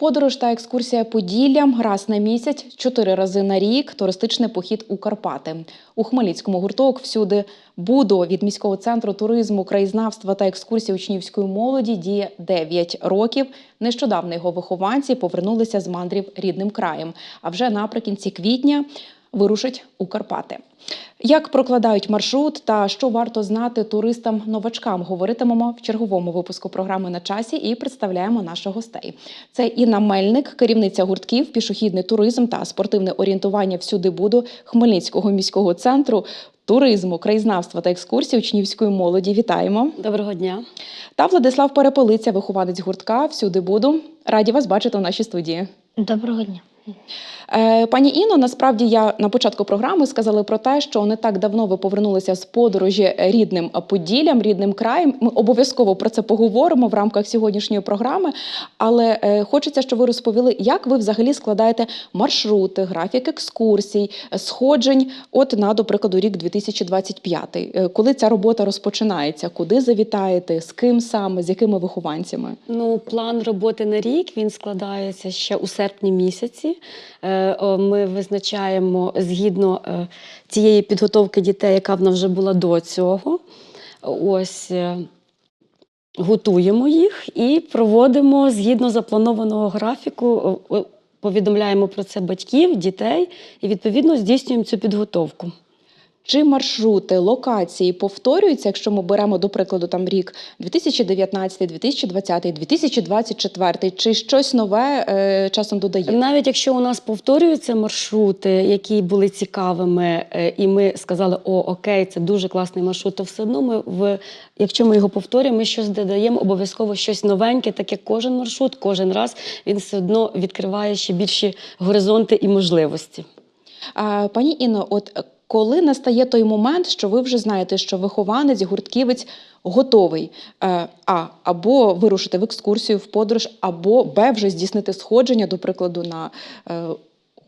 Подорож та екскурсія Поділлям раз на місяць, чотири рази на рік, туристичний похід у Карпати. У Хмельницькому гурток всюди буду від міського центру туризму, краєзнавства та екскурсії учнівської молоді діє 9 років. Нещодавно його вихованці повернулися з мандрів рідним краєм. А вже наприкінці квітня вирушать у Карпати. Як прокладають маршрут та що варто знати туристам-новачкам, говоритимемо в черговому випуску програми на часі і представляємо наших гостей. Це Інна Мельник, керівниця гуртків, пішохідний туризм та спортивне орієнтування всюди буду Хмельницького міського центру туризму, краєзнавства та екскурсій учнівської молоді. Вітаємо! Доброго дня. Та Владислав Переполиця, вихованець гуртка Всюди буду. Раді вас бачити в нашій студії. Доброго дня. Е, Пані Іно, насправді я на початку програми сказала про те, що не так давно ви повернулися з подорожі рідним Поділлям, рідним краєм. Ми обов'язково про це поговоримо в рамках сьогоднішньої програми. Але е, хочеться, щоб ви розповіли, як ви взагалі складаєте маршрути, графік екскурсій, сходжень. От на до прикладу, рік 2025. Е, Коли ця робота розпочинається? Куди завітаєте? З ким саме, з якими вихованцями? Ну, план роботи на рік він складається ще у серпні місяці. Е, Ми визначаємо згідно е, цієї підготовки дітей, яка в нас вже була до цього. Ось е, готуємо їх і проводимо згідно запланованого графіку. Повідомляємо про це батьків, дітей і відповідно здійснюємо цю підготовку. Чи маршрути, локації повторюються, якщо ми беремо, до прикладу, там рік 2019, 2020, 2024, чи щось нове е, часом додає? Навіть якщо у нас повторюються маршрути, які були цікавими, е, і ми сказали, о, окей, це дуже класний маршрут, то все одно ми в якщо ми його повторюємо, ми щось додаємо, обов'язково щось новеньке, так як кожен маршрут, кожен раз він все одно відкриває ще більші горизонти і можливості. А, пані Інно, от коли настає той момент, що ви вже знаєте, що вихованець, гуртківець готовий е, а або вирушити в екскурсію, в подорож, або б вже здійснити сходження, до прикладу, на е,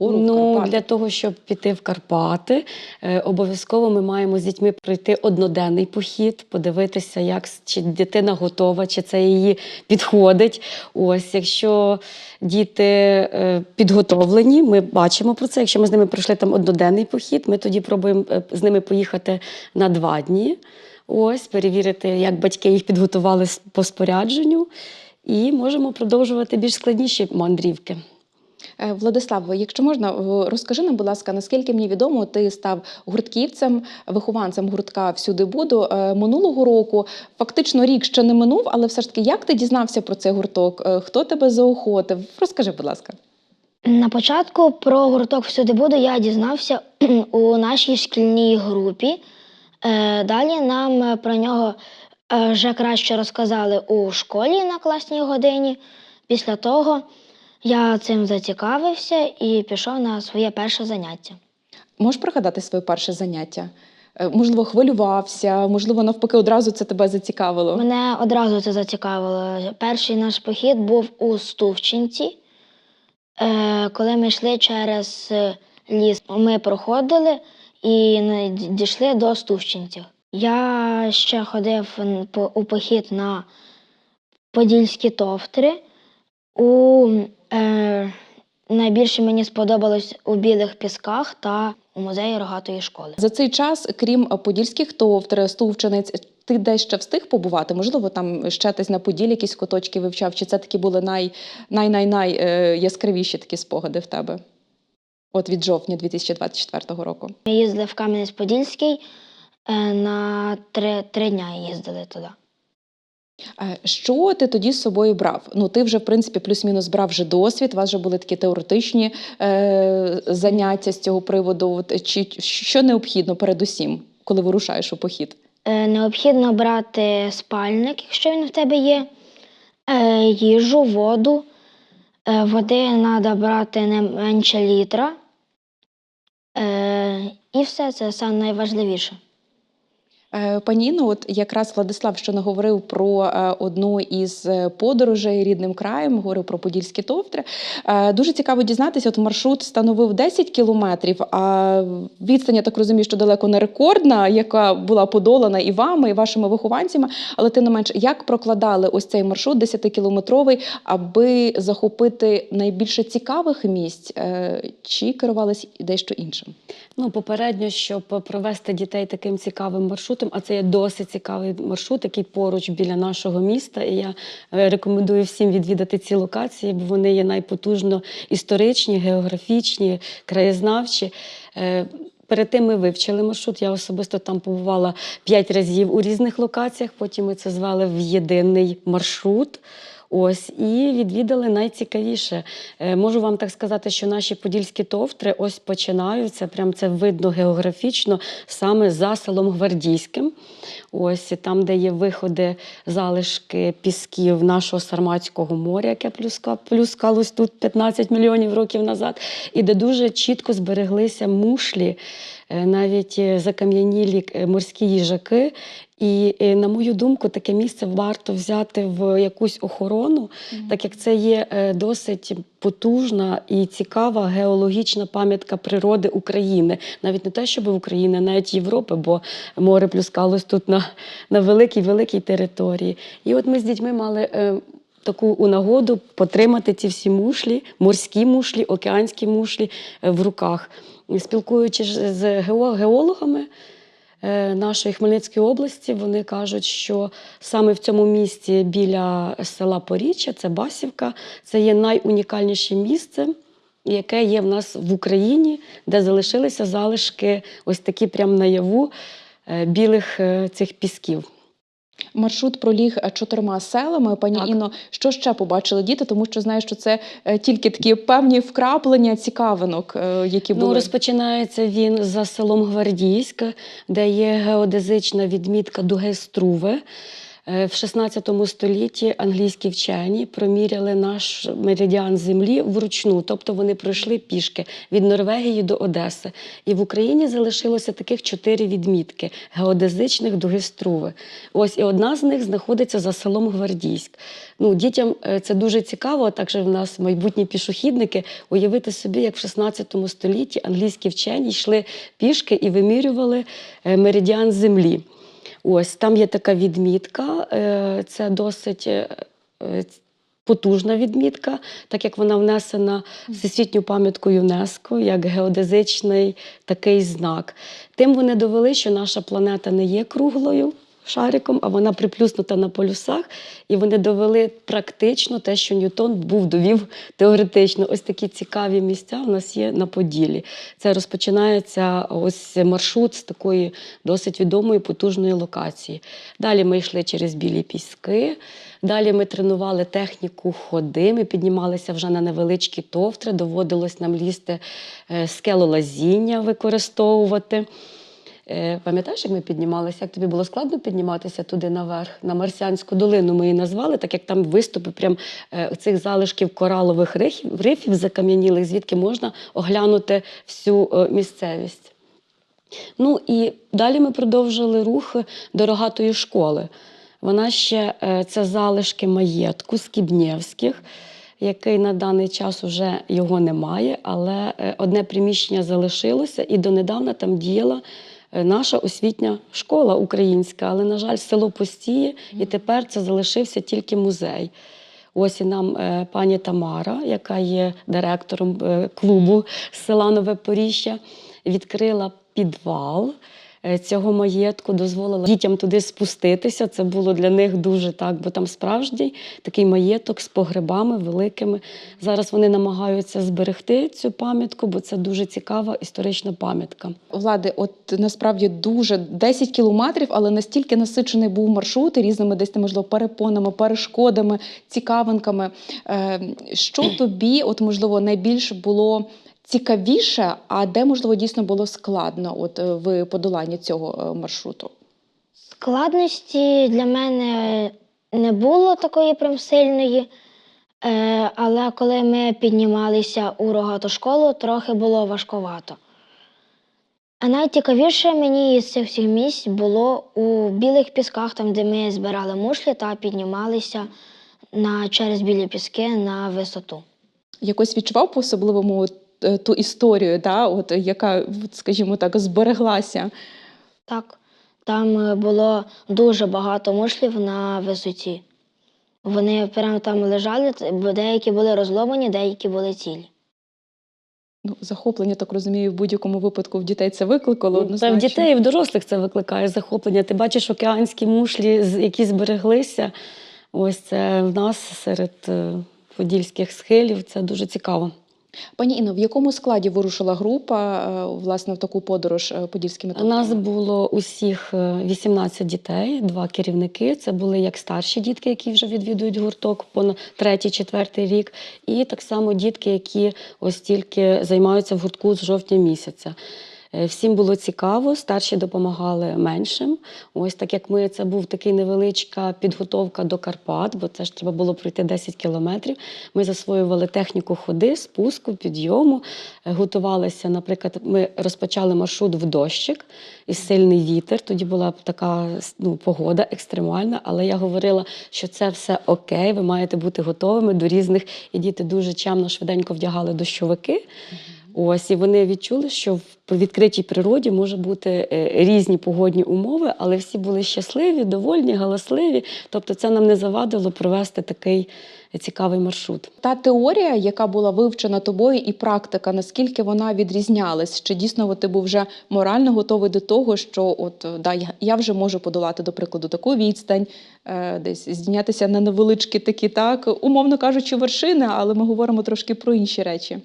гору в Ну, Карпати? для того, щоб піти в Карпати, е, обов'язково ми маємо з дітьми пройти одноденний похід, подивитися, як чи дитина готова, чи це її підходить. Ось, якщо діти е, підготовлені, ми бачимо про це. Якщо ми з ними пройшли там одноденний похід, ми тоді пробуємо е, з ними поїхати на два дні. Ось, перевірити, як батьки їх підготували по спорядженню, і можемо продовжувати більш складніші мандрівки. Е, Владислав, якщо можна, розкажи нам, будь ласка, наскільки мені відомо, ти став гуртківцем, вихованцем гуртка всюди буду е, минулого року. Фактично рік ще не минув, але все ж таки, як ти дізнався про цей гурток? Е, Хто тебе заохотив? Розкажи, будь ласка. На початку про гурток всюди буду я дізнався у нашій шкільній групі. Далі нам про нього вже краще розказали у школі на класній годині. Після того я цим зацікавився і пішов на своє перше заняття. Можеш пригадати своє перше заняття? Е, Можливо, хвилювався, можливо, навпаки, одразу це тебе зацікавило. Мене одразу це зацікавило. Перший наш похід був у Стувчинці. Е, Коли ми йшли через е, ліс, ми проходили і дійшли до Стувчинців. Я ще ходив у похід на Подільські товтри. У, е, найбільше мені сподобалось у білих пісках та у музеї рогатої школи. За цей час, крім подільських товтр, стувчениць, ти десь ще встиг побувати? Можливо, там ще десь на Поділі якісь куточки вивчав? Чи це такі були най, най, най, най е, яскравіші такі спогади в тебе? От від жовтня 2024 року. Ми їздили в Кам'янець-Подільський е, на три, три дня їздили туди. Що ти тоді з собою брав? Ну, ти вже, в принципі, плюс-мінус брав вже досвід, у вас вже були такі теоретичні е, заняття з цього приводу. Чи що необхідно передусім, коли вирушаєш у похід? Е, Необхідно брати спальник, якщо він в тебе є, е, їжу, воду. Е, Води треба брати не менше літра. Е, І все це найважливіше. Е, Пані Інно, от якраз Владислав що не говорив про е, одну із е, подорожей рідним краєм, говорив про подільські товтри. Дуже цікаво дізнатися. От маршрут становив 10 кілометрів, а відстань, я так розумію, що далеко не рекордна, яка була подолана і вами, і вашими вихованцями. Але тим не менш, як прокладали ось цей маршрут 10-кілометровий, аби захопити найбільше цікавих місць, чи керувались дещо іншим? Ну, попередньо, щоб провести дітей таким цікавим маршрутом, а це є досить цікавий маршрут, який поруч біля нашого міста. І я е, рекомендую всім відвідати ці локації, бо вони є найпотужно історичні, географічні, краєзнавчі. Е, Перед тим ми вивчили маршрут. Я особисто там побувала п'ять разів у різних локаціях. Потім ми це звали в єдиний маршрут. Ось і відвідали найцікавіше. Е, Можу вам так сказати, що наші подільські товтри ось починаються. Прям це видно географічно саме за селом Гвардійським. Ось там, де є виходи, залишки пісків нашого Сарматського моря, яке плюска- плюскалось тут 15 мільйонів років назад, і де дуже чітко збереглися мушлі, навіть е, закам'янілі е, морські їжаки. І, е, на мою думку, таке місце варто взяти в якусь охорону, так як це є е, досить потужна і цікава геологічна пам'ятка природи України. Навіть не те, щоб України, а навіть Європи, бо море плюскалось тут на, на великій великій території. І от ми з дітьми мали. е, Таку у нагоду потримати ці всі мушлі, морські мушлі, океанські мушлі е, в руках. Спілкуючись з гео- геологами, е, нашої Хмельницької області. Вони кажуть, що саме в цьому місці біля села Поріччя, це Басівка, це є найунікальніше місце. Яке є в нас в Україні, де залишилися залишки, ось такі прям наяву е, білих е, цих пісків. Маршрут проліг е, чотирма селами. Пані Так. Інно, що ще побачили діти? Тому що знаю, що це е, тільки такі певні вкраплення цікавинок, які які Ну, були. розпочинається він за селом Гвардійськ, де є геодезична відмітка дуги Струве. Е, В 16 столітті англійські вчені проміряли наш меридіан землі вручну, тобто вони пройшли пішки від Норвегії до Одеси. І в Україні залишилося таких чотири відмітки геодезичних дуги Струве. Ось і одна з них знаходиться за селом Гвардійськ. Ну, дітям е, це дуже цікаво, також в нас майбутні пішохідники. Уявити собі, як в 16 столітті англійські вчені йшли пішки і вимірювали е, меридіан землі. Ось там є така відмітка, е, це досить е, е, потужна відмітка, так як вона внесена в всесвітню пам'ятку ЮНЕСКО як геодезичний такий знак. Тим вони довели, що наша планета не є круглою. Шариком, а вона приплюснута на полюсах, і вони довели практично те, що Ньютон був довів теоретично. Ось такі цікаві місця у нас є на Поділі. Це розпочинається ось маршрут з такої досить відомої потужної локації. Далі ми йшли через білі піски. Далі ми тренували техніку ходи. Ми піднімалися вже на невеличкі товтри. Доводилось нам лізти е, скелолазіння використовувати. Е, Пам'ятаєш, як ми піднімалися? Як тобі було складно підніматися туди наверх, на Марсіанську долину ми її назвали, так як там виступи прям е, цих залишків коралових рифів, рифів закам'янілих, звідки можна оглянути всю е, місцевість. Ну і далі ми продовжили рух до рогатої школи. Вона ще це залишки маєтку Скібнєвських, який на даний час вже його немає, але одне приміщення залишилося, і донедавна там діяла наша освітня школа українська. Але, на жаль, село постіє, і тепер це залишився тільки музей. Ось і нам е, пані Тамара, яка є директором е, клубу села Нове Поріжжя, відкрила підвал е, цього маєтку, дозволила дітям туди спуститися. Це було для них дуже так, бо там справжній такий маєток з погребами великими. Зараз вони намагаються зберегти цю пам'ятку, бо це дуже цікава історична пам'ятка. Влади, от насправді дуже 10 кілометрів, але настільки насичений був маршрут різними десь можливо перепонами, перешкодами, цікавинками. Е, Що тобі, от можливо, найбільш було цікавіше, а де можливо дійсно було складно, от е, в подоланні цього е, маршруту? Складності для мене не було такої прям сильної, е, але коли ми піднімалися у рогату школу, трохи було важковато. А найцікавіше мені із цих всіх місць було у білих пісках, там, де ми збирали мушлі та піднімалися на, через білі піски на висоту. Якось відчував по-особливому е, ту історію, да, от, яка, скажімо так, збереглася. Так, там е, було дуже багато мушлів на висоті. Вони прямо там лежали, бо деякі були розломані, деякі були цілі. Ну, захоплення, так розумію, в будь-якому випадку в дітей це викликало Та в дітей і в дорослих це викликає захоплення. Ти бачиш океанські мушлі, які збереглися. Ось це в нас серед е, подільських схилів. Це дуже цікаво. Пані Інно, в якому складі вирушила група е, власне в таку подорож е, подільськими У нас було усіх е, 18 дітей, два керівники. Це були як старші дітки, які вже відвідують гурток по третій, четвертий рік, і так само дітки, які ось тільки займаються в гуртку з жовтня місяця. Е, Всім було цікаво, старші допомагали меншим. Ось так як ми, це був такий невеличка підготовка до Карпат, бо це ж треба було пройти 10 кілометрів. Ми засвоювали техніку ходи, спуску, підйому, е, готувалися. Наприклад, ми розпочали маршрут в дощик і сильний вітер. Тоді була така ну, погода екстремальна, але я говорила, що це все окей, ви маєте бути готовими до різних. І діти дуже чемно, швиденько вдягали дощовики. Ось і вони відчули, що в відкритій природі може бути е, різні погодні умови, але всі були щасливі, довольні, галасливі. Тобто, це нам не завадило провести такий цікавий маршрут. Та теорія, яка була вивчена тобою, і практика, наскільки вона відрізнялась? Чи дійсно ти був вже морально готовий до того, що от да, я- я вже можу подолати, до прикладу, таку відстань, е, десь здійнятися на невеличкі такі, так, умовно кажучи, вершини, але ми говоримо трошки про інші речі.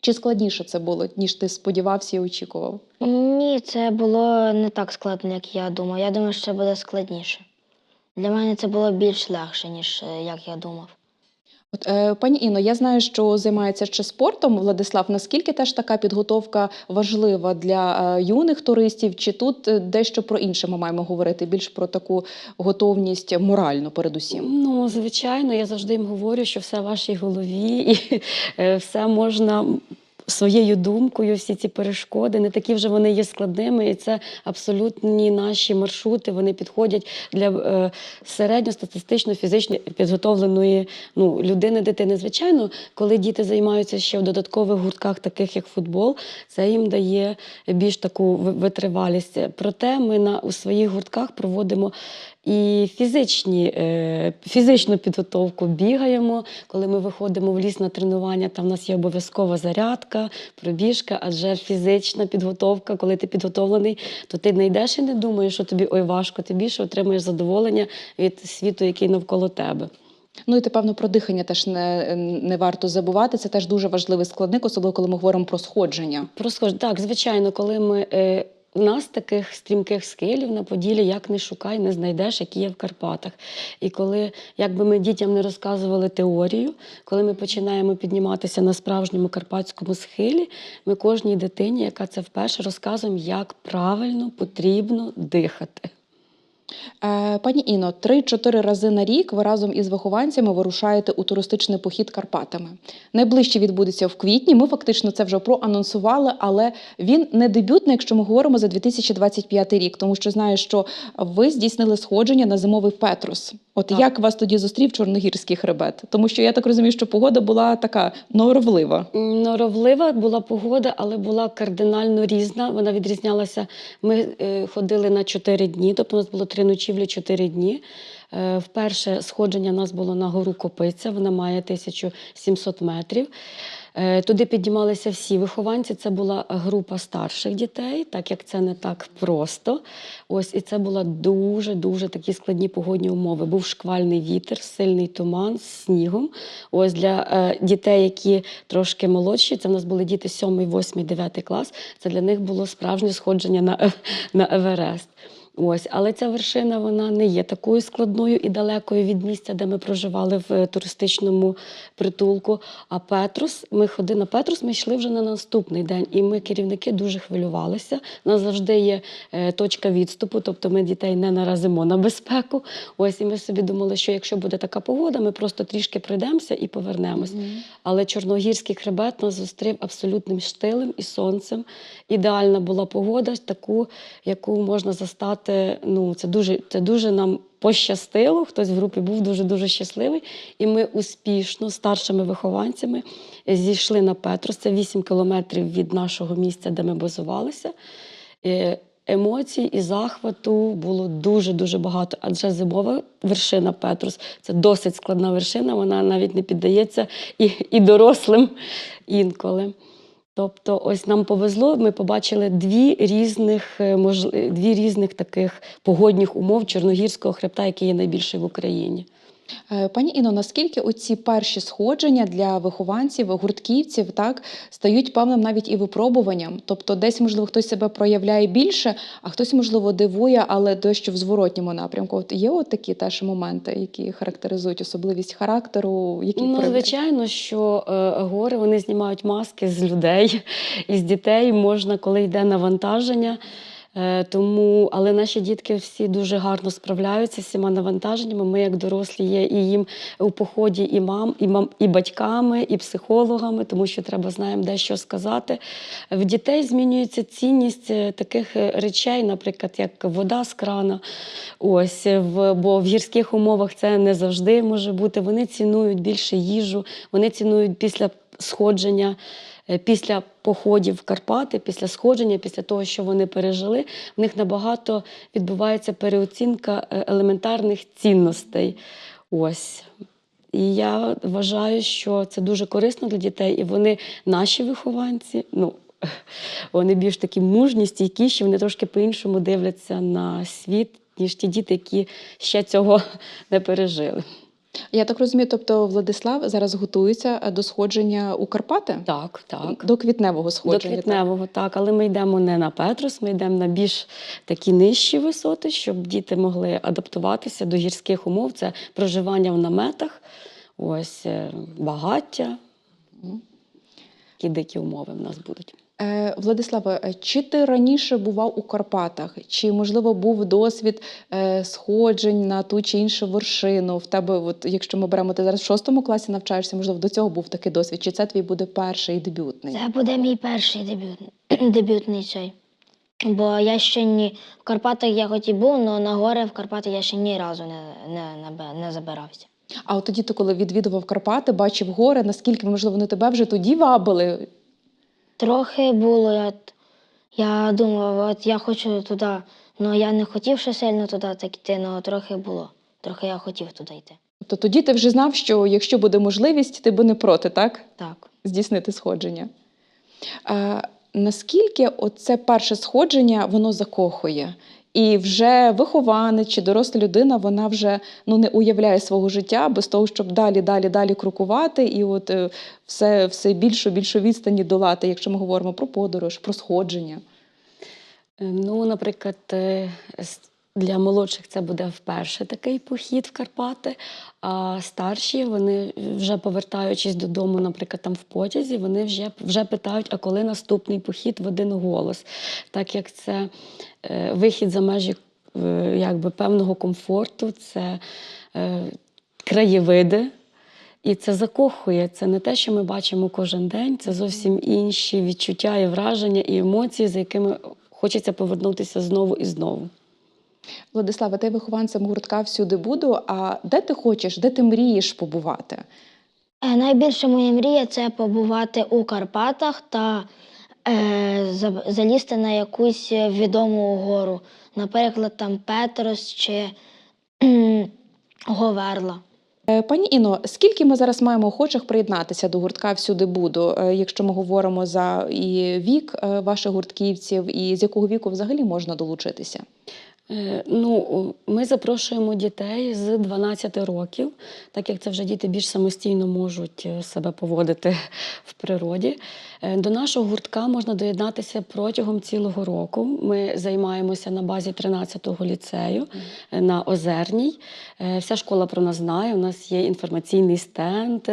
Чи складніше це було, ніж ти сподівався і очікував? Ні, це було не так складно, як я думав. Я думав, що це буде складніше. Для мене це було більш легше, ніж е, як я думав. От, е, пані Інно, я знаю, що займається ще спортом. Владислав, наскільки теж така підготовка важлива для е, юних туристів? Чи тут е, дещо про інше ми маємо говорити? Більш про таку готовність моральну, передусім? Ну, звичайно, я завжди їм говорю, що все в вашій голові, і все можна своєю думкою, всі ці перешкоди, не такі вже вони є складними, і це абсолютні наші маршрути. Вони підходять для е, середньостатистично фізично підготовленої ну, людини, дитини. Звичайно, коли діти займаються ще в додаткових гуртках, таких як футбол, це їм дає більш таку витривалість. Проте ми на у своїх гуртках проводимо і фізичні, е, фізичну підготовку бігаємо. Коли ми виходимо в ліс на тренування, там в нас є обов'язкова зарядка, пробіжка, адже фізична підготовка, коли ти підготовлений, то ти не йдеш і не думаєш, що тобі ой важко, ти більше отримуєш задоволення від світу, який навколо тебе. Ну і ти, певно, про дихання теж не, не варто забувати. Це теж дуже важливий складник, особливо коли ми говоримо про сходження. Просто так, звичайно, коли ми. Е, у нас таких стрімких схилів на Поділі, як не шукай, не знайдеш, які є в Карпатах. І коли, якби ми дітям не розказували теорію, коли ми починаємо підніматися на справжньому карпатському схилі, ми кожній дитині, яка це вперше, розказуємо, як правильно потрібно дихати. Е, пані Іно, 3-4 рази на рік ви разом із вихованцями вирушаєте у туристичний похід Карпатами. Найближче відбудеться в квітні. Ми фактично це вже проанонсували, але він не дебютний, якщо ми говоримо за 2025 рік, тому що знаю, що ви здійснили сходження на зимовий Петрус. От Так. як вас тоді зустрів чорногірський хребет? Тому що я так розумію, що погода була така норовлива. Норовлива була погода, але була кардинально різна. Вона відрізнялася. Ми е, ходили на 4 дні, тобто у нас було три ночівлі, 4 дні. Е, вперше сходження нас було на гору Копиця, вона має 1700 метрів. Е, туди піднімалися всі вихованці. Це була група старших дітей, так як це не так просто. Ось і це була дуже дуже такі складні погодні умови. Був шквальний вітер, сильний туман з снігом. Ось для е, дітей, які трошки молодші, це в нас були діти 7, 8, 9 клас. Це для них було справжнє сходження на, на Еверест. Ось, але ця вершина вона не є такою складною і далекою від місця, де ми проживали в е, туристичному притулку. А Петрус, ми ходи на Петрус, ми йшли вже на наступний день, і ми, керівники, дуже хвилювалися. У нас завжди є е, точка відступу, тобто ми дітей не наразимо на безпеку. Ось, і ми собі думали, що якщо буде така погода, ми просто трішки пройдемося і повернемось. Але Чорногірський хребет нас зустрів абсолютним штилем і сонцем. Ідеальна була погода, таку, яку можна застати. Ну, це дуже, це дуже нам пощастило. Хтось в групі був дуже-дуже щасливий. І ми успішно, старшими вихованцями, зійшли на Петрос. Це 8 кілометрів від нашого місця, де ми базувалися. Е, Емоцій і захвату було дуже-дуже багато, адже зимова вершина Петрус це досить складна вершина, вона навіть не піддається і, і дорослим інколи. Тобто, ось нам повезло, ми побачили дві різних, можливі дві різних таких погодних умов Чорногірського хребта, який є найбільший в Україні. Е, Пані Іно, наскільки оці перші сходження для вихованців, гуртківців, так стають певним навіть і випробуванням? Тобто, десь можливо хтось себе проявляє більше, а хтось можливо дивує, але дещо в зворотньому напрямку. От є от такі теж моменти, які характеризують особливість характеру, які Ну, звичайно, що е, гори вони знімають маски з людей і з дітей можна, коли йде навантаження. Е, тому, але наші дітки всі дуже гарно справляються з всіма навантаженнями. Ми, як дорослі, є і їм у поході і мам, і мам, і батьками, і психологами, тому що треба знаємо, де що сказати. В дітей змінюється цінність е, таких е, речей, наприклад, як вода з крана. Ось в бо в гірських умовах це не завжди може бути. Вони цінують більше їжу, вони цінують після сходження. Е, Після походів в Карпати, після сходження, після того, що вони пережили, в них набагато відбувається переоцінка е, елементарних цінностей. Ось. І я вважаю, що це дуже корисно для дітей, і вони наші вихованці. Ну, вони більш такі мужні, стійкіші, вони трошки по-іншому дивляться на світ, ніж ті діти, які ще цього не пережили. Я так розумію, тобто Владислав зараз готується е, до сходження у Карпати? Так, так. До квітневого сходження. так? квітневого, так. Але ми йдемо не на Петрос, ми йдемо на більш такі нижчі висоти, щоб діти могли адаптуватися до гірських умов. Це проживання в наметах, ось е, багаття. Такі дикі умови в нас будуть. Е, Владиславе, е, чи ти раніше бував у Карпатах? Чи можливо був досвід е, сходжень на ту чи іншу вершину? В тебе, от якщо ми беремо, ти зараз в шостому класі навчаєшся, можливо, до цього був такий досвід? Чи це твій буде перший дебютний? Це буде мій перший дебют, дебютний цей. Бо я ще ні в Карпатах я хоч і був, але на гори в Карпати я ще ні разу не, не, не, не забирався. А от тоді, ти, коли відвідував Карпати, бачив гори, наскільки можливо вони тебе вже тоді вабили? Трохи було. Я, я думав, от я хочу туди. але я не хотів ще сильно туди так йти, але трохи було. Трохи я хотів туди йти. Тобто тоді ти вже знав, що якщо буде можливість, ти би не проти, так? Так. здійснити сходження. А, наскільки оце перше сходження воно закохує? І вже вихованець чи доросла людина, вона вже ну, не уявляє свого життя без того, щоб далі, далі, далі крокувати і от е, все, все більшу, більшу відстані долати, якщо ми говоримо про подорож, про сходження. Е, Ну, наприклад, е, для молодших це буде вперше такий похід в Карпати. А старші, вони вже повертаючись додому, наприклад, там в потязі, вони вже, вже питають, а коли наступний похід в один голос. Так як це е, вихід за межі е, якби, певного комфорту, це е, краєвиди. І це закохує. Це не те, що ми бачимо кожен день, це зовсім інші відчуття і враження, і емоції, за якими хочеться повернутися знову і знову. Владислава, ти вихованцем гуртка всюди буду. А де ти хочеш, де ти мрієш побувати? Е, найбільша моя мрія це побувати у Карпатах та е, залізти на якусь відому гору. Наприклад, там Петрос чи Говерла. Е, Пані Іно, скільки ми зараз маємо охочих приєднатися до гуртка всюди буду, Е, якщо ми говоримо за і вік ваших гуртківців, і з якого віку взагалі можна долучитися? Е, Ну, ми запрошуємо дітей з 12 років, так як це вже діти більш самостійно можуть е, себе поводити в природі. Е, До нашого гуртка можна доєднатися протягом цілого року. Ми займаємося на базі 13-го ліцею е, на Озерній. Е, Вся школа про нас знає. У нас є інформаційний стенд,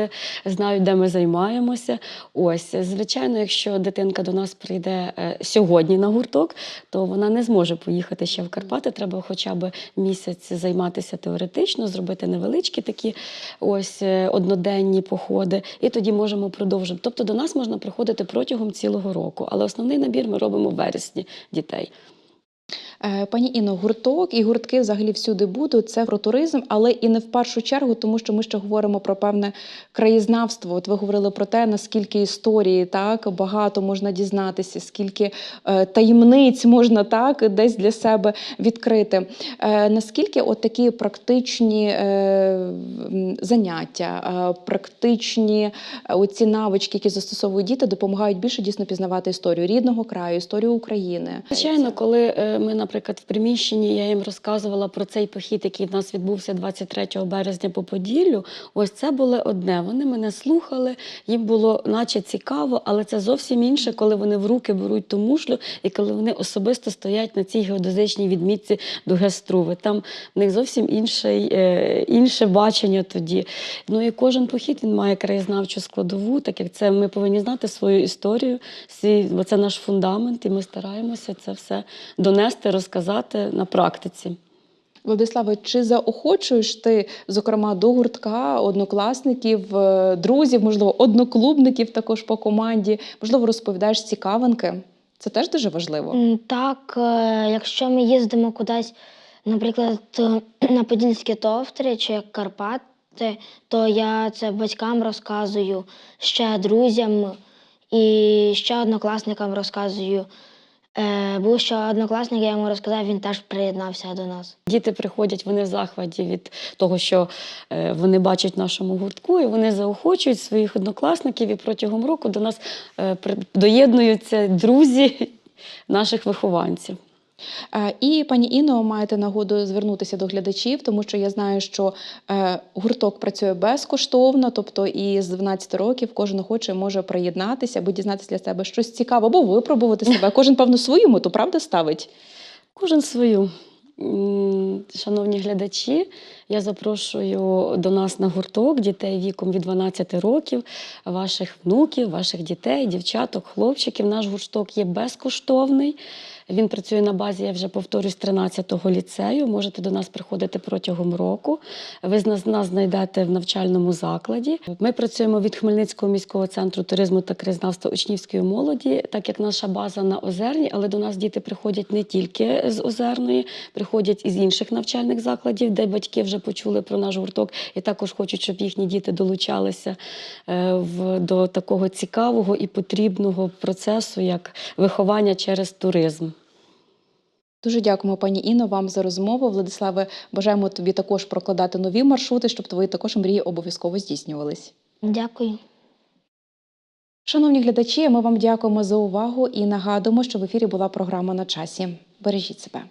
знають, де ми займаємося. Ось, звичайно, якщо дитинка до нас прийде сьогодні на гурток, то вона не зможе поїхати ще в Карпати. Треба хоча б місяць займатися теоретично, зробити невеличкі такі ось одноденні походи, і тоді можемо продовжити. Тобто до нас можна приходити протягом цілого року, але основний набір ми робимо в вересні дітей. Е, Пані Інно, гурток і гуртки взагалі всюди будуть. Це про туризм, але і не в першу чергу, тому що ми ще говоримо про певне краєзнавство. От ви говорили про те, наскільки історії так багато можна дізнатися, скільки е, таємниць можна так десь для себе відкрити. Е, наскільки от такі практичні е, заняття, е, практичні е, оці навички, які застосовують діти, допомагають більше дійсно пізнавати історію рідного краю, історію України. Звичайно, коли е, ми, наприклад, в приміщенні, я їм розказувала про цей похід, який в нас відбувся 23 березня по Поділлю. Ось це було одне. Вони мене слухали, їм було наче цікаво, але це зовсім інше, коли вони в руки беруть ту мушлю і коли вони особисто стоять на цій геодезичній відмітці до Геструви. Там в них зовсім інше, е, інше бачення тоді. Ну і кожен похід він має краєзнавчу складову, так як це ми повинні знати свою історію, бо це наш фундамент, і ми стараємося це все донести, розказати на практиці. Владиславе, чи заохочуєш ти, зокрема, до гуртка однокласників, е, друзів, можливо, одноклубників також по команді, можливо, розповідаєш цікавинки? Це теж дуже важливо. Так, е, якщо ми їздимо кудись, наприклад, е, на Подільські товтри чи Карпати, то я це батькам розказую, ще друзям і ще однокласникам розказую. Е, Був ще однокласник, я йому розказав, він теж приєднався до нас. Діти приходять, вони в захваті від того, що е, вони бачать нашому гуртку, і вони заохочують своїх однокласників. І протягом року до нас е, доєднуються друзі наших вихованців. Е, І пані Інно, маєте нагоду звернутися до глядачів, тому що я знаю, що е, гурток працює безкоштовно, тобто і з 12 років кожен охоче може приєднатися, аби дізнатися для себе щось цікаве, або випробувати себе. Кожен, певно, свою мету, правда, ставить. Кожен свою. Шановні глядачі, я запрошую до нас на гурток дітей віком від 12 років, ваших внуків, ваших дітей, дівчаток, хлопчиків. Наш гурток є безкоштовний. Він працює на базі, я вже повторюсь, 13-го ліцею. Можете до нас приходити протягом року. Ви нас, знайдете в навчальному закладі. Ми працюємо від Хмельницького міського центру туризму та краєзнавства учнівської молоді, так як наша база на Озерній, але до нас діти приходять не тільки з Озерної, приходять із інших навчальних закладів, де батьки вже почули про наш гурток і також хочуть, щоб їхні діти долучалися е, в, до такого цікавого і потрібного процесу, як виховання через туризм. Дуже дякуємо, пані Іно, вам за розмову. Владиславе, бажаємо тобі також прокладати нові маршрути, щоб твої також мрії обов'язково здійснювались. Дякую. Шановні глядачі, ми вам дякуємо за увагу і нагадуємо, що в ефірі була програма на часі. Бережіть себе.